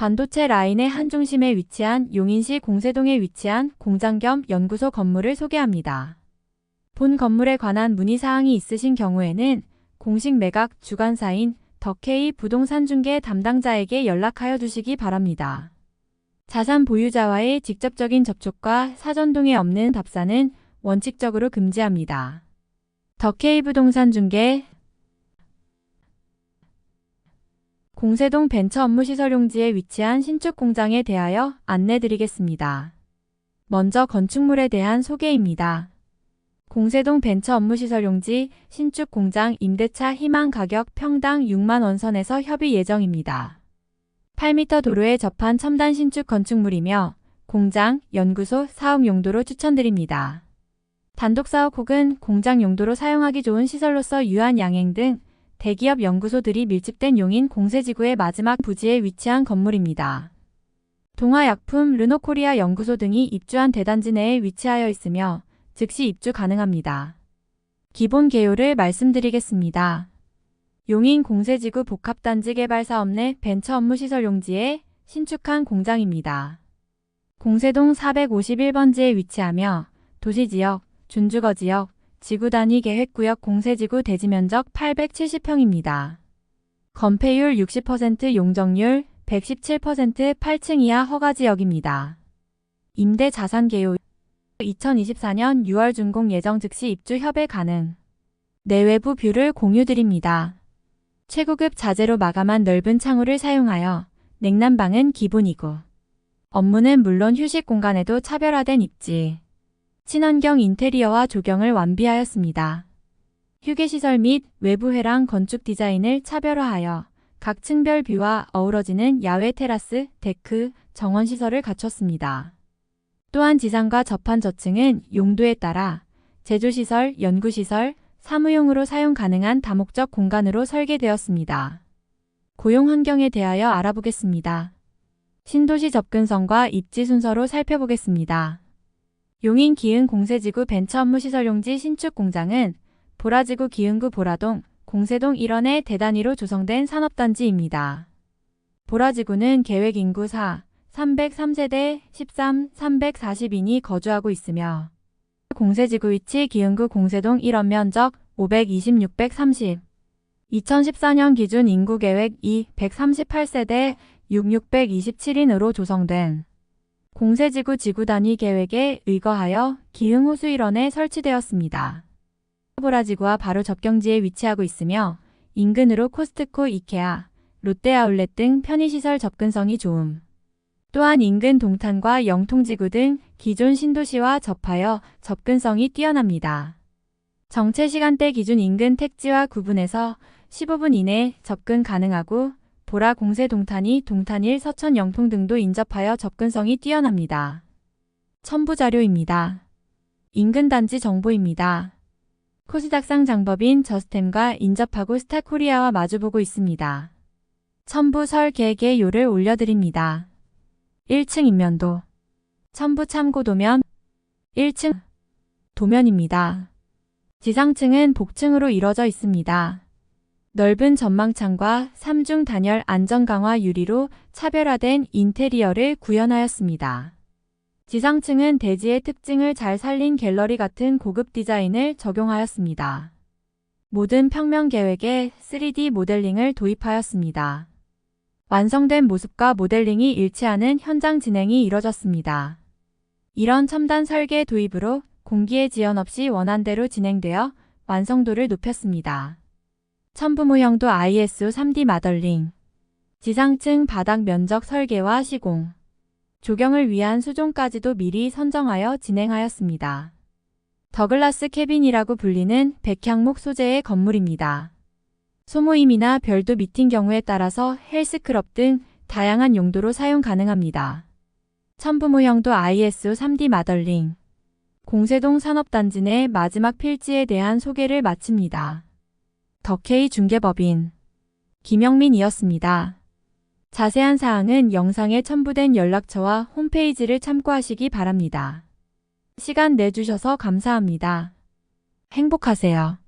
반도체 라인의 한 중심에 위치한 용인시 공세동에 위치한 공장 겸 연구소 건물을 소개합니다. 본 건물에 관한 문의사항이 있으신 경우에는 공식 매각 주관사인 덕케이 부동산 중개 담당자에게 연락하여 주시기 바랍니다. 자산 보유자와의 직접적인 접촉과 사전동에 없는 답사는 원칙적으로 금지합니다. 덕케이 부동산 중개 공세동 벤처 업무시설 용지에 위치한 신축 공장에 대하여 안내드리겠습니다. 먼저 건축물에 대한 소개입니다. 공세동 벤처 업무시설 용지 신축 공장 임대차 희망 가격 평당 6만 원 선에서 협의 예정입니다. 8m 도로에 접한 첨단 신축 건축물이며 공장, 연구소, 사업 용도로 추천드립니다. 단독 사업 혹은 공장 용도로 사용하기 좋은 시설로서 유한 양행 등 대기업 연구소들이 밀집된 용인 공세지구의 마지막 부지에 위치한 건물입니다. 동아약품, 르노코리아 연구소 등이 입주한 대단지 내에 위치하여 있으며 즉시 입주 가능합니다. 기본 개요를 말씀드리겠습니다. 용인 공세지구 복합단지 개발 사업 내 벤처 업무 시설 용지에 신축한 공장입니다. 공세동 451번지에 위치하며 도시지역, 준주거지역, 지구 단위 계획구역 공세지구 대지면적 870평입니다. 건폐율 60% 용적률 117% 8층 이하 허가지역입니다. 임대 자산 개요 2024년 6월 준공 예정 즉시 입주 협의 가능. 내외부 뷰를 공유드립니다. 최고급 자재로 마감한 넓은 창호를 사용하여 냉난방은 기본이고 업무는 물론 휴식 공간에도 차별화된 입지. 친환경 인테리어와 조경을 완비하였습니다. 휴게시설 및 외부 회랑 건축 디자인을 차별화하여 각 층별 뷰와 어우러지는 야외 테라스, 데크, 정원시설을 갖췄습니다. 또한 지상과 접한 저층은 용도에 따라 제조시설, 연구시설, 사무용으로 사용 가능한 다목적 공간으로 설계되었습니다. 고용 환경에 대하여 알아보겠습니다. 신도시 접근성과 입지 순서로 살펴보겠습니다. 용인 기흥 공세지구 벤처 업무 시설 용지 신축 공장은 보라지구 기흥구 보라동, 공세동 일원의 대단위로 조성된 산업단지입니다. 보라지구는 계획 인구 4, 303세대 13, 340인이 거주하고 있으며 공세지구 위치 기흥구 공세동 1원 면적 520, 630 2014년 기준 인구 계획 2, 138세대 6, 627인으로 조성된 공세지구 지구 단위 계획에 의거하여 기흥 호수 일원에 설치되었습니다. 보라지구와 바로 접경지에 위치하고 있으며 인근으로 코스트코, 이케아, 롯데아울렛 등 편의시설 접근성이 좋음. 또한 인근 동탄과 영통지구 등 기존 신도시와 접하여 접근성이 뛰어납니다. 정체 시간대 기준 인근 택지와 구분해서 15분 이내 접근 가능하고 보라 공세 동탄이 동탄일 서천 영통 등도 인접하여 접근성이 뛰어납니다. 첨부 자료입니다. 인근 단지 정보입니다. 코스닥상 장법인 저스템과 인접하고 스타코리아와 마주보고 있습니다. 첨부 설계계 요를 올려드립니다. 1층 인면도 첨부 참고 도면 1층 도면입니다. 지상층은 복층으로 이뤄져 있습니다. 넓은 전망창과 3중 단열 안전 강화 유리로 차별화된 인테리어를 구현하였습니다. 지상층은 대지의 특징을 잘 살린 갤러리 같은 고급 디자인을 적용하였습니다. 모든 평면 계획에 3D 모델링을 도입하였습니다. 완성된 모습과 모델링이 일치하는 현장 진행이 이뤄졌습니다. 이런 첨단 설계 도입으로 공기의 지연 없이 원한대로 진행되어 완성도를 높였습니다. 첨부 모형도 ISO 3D 마덜링, 지상층 바닥 면적 설계와 시공, 조경을 위한 수종까지도 미리 선정하여 진행하였습니다. 더글라스 캐빈이라고 불리는 백향목 소재의 건물입니다. 소모임이나 별도 미팅 경우에 따라서 헬스클럽 등 다양한 용도로 사용 가능합니다. 첨부 모형도 ISO 3D 마덜링, 공세동 산업단지 내 마지막 필지에 대한 소개를 마칩니다. 덕케이 중개법인 김영민이었습니다. 자세한 사항은 영상에 첨부된 연락처와 홈페이지를 참고하시기 바랍니다. 시간 내주셔서 감사합니다. 행복하세요.